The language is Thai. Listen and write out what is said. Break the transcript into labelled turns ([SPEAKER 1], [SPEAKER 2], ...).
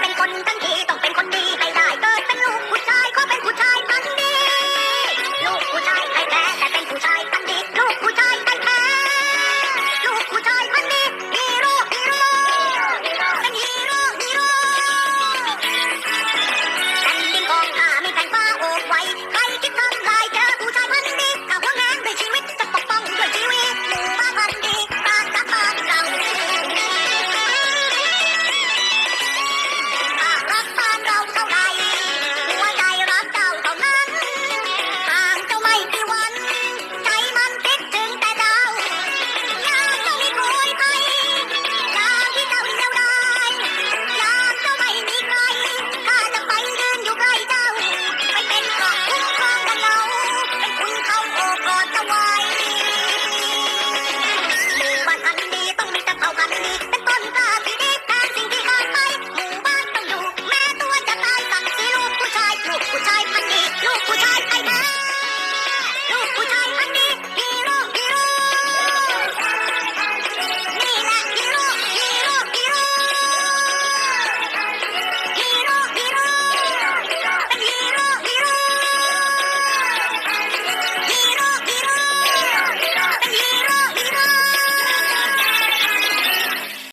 [SPEAKER 1] เป็นคนทั้งทีต้อง